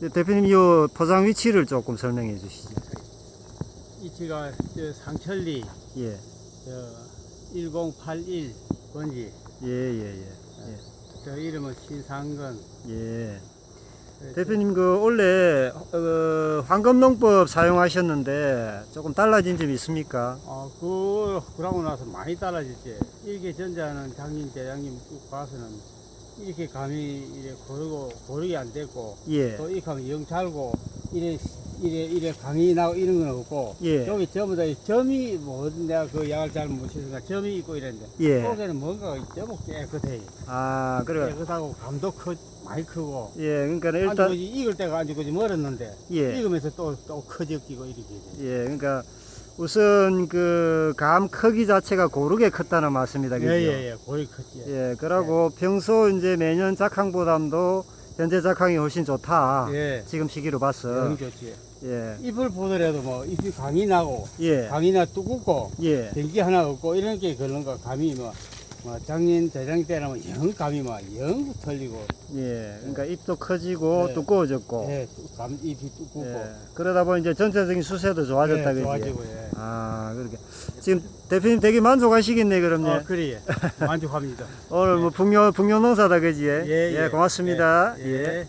네, 대표님 이 포장 위치를 조금 설명해 주시죠. 위치가 저 상천리 예, 저1081 번지 예, 예, 저 이름은 신상근 예, 예. 그래서 대표님 그 원래 어, 황금농법 사용하셨는데 조금 달라진 점 있습니까? 어, 그, 그러고 나서 많이 달라졌지. 이렇게 전자는 장님, 대장님 쭉 봐서는 이렇게 감이 이래 고르고, 고르게 안 됐고, 예, 또 이 감이 영 잘고, 이래, 이래, 이래 강이 나고 이런 건 없고, 예, 여기 전부 다 점이 뭐, 내가 그 약을 잘못 치니까 점이 있고 이랬는데, 예. 거기는 뭔가 전부 깨끗해. 아, 그래, 깨끗하고 감도 크, 많이 크고, 예, 그러니까 일단 익을 때가 그지 멀었는데, 예, 익으면서 또, 또 커졌기고 이렇게 돼. 예, 그러니까 우선 그 감 크기 자체가 고르게 컸다는 말씀이다, 그죠? 예, 예, 예, 고리 컸지. 예, 그러고 평소 이제 매년 작황보담도 현재 작황이 훨씬 좋다. 예. 지금 시기로 봐서. 영 좋지. 예, 잎을 보더라도 뭐 잎이 강이 나고 예, 강이 나 두껍고 예, 전기 하나 없고 이런 게 그런 거 감이 뭐, 뭐 작년 대장 때라면 영 감이 막영 틀리고 예. 그러니까 잎도 커지고 예. 두꺼워졌고. 예, 뚜- 감 잎이 두껍고 예. 그러다 보니 이제 전체적인 수세도 좋아졌다, 예, 그지? 좋아지고 예. 아, 그렇게. 지금 대표님 되게 만족하시겠네, 그럼요. 어, 그래 만족합니다. 오늘 뭐 북료, 북료 농사다, 그지? 예, 예. 고맙습니다. 예. 예. 예.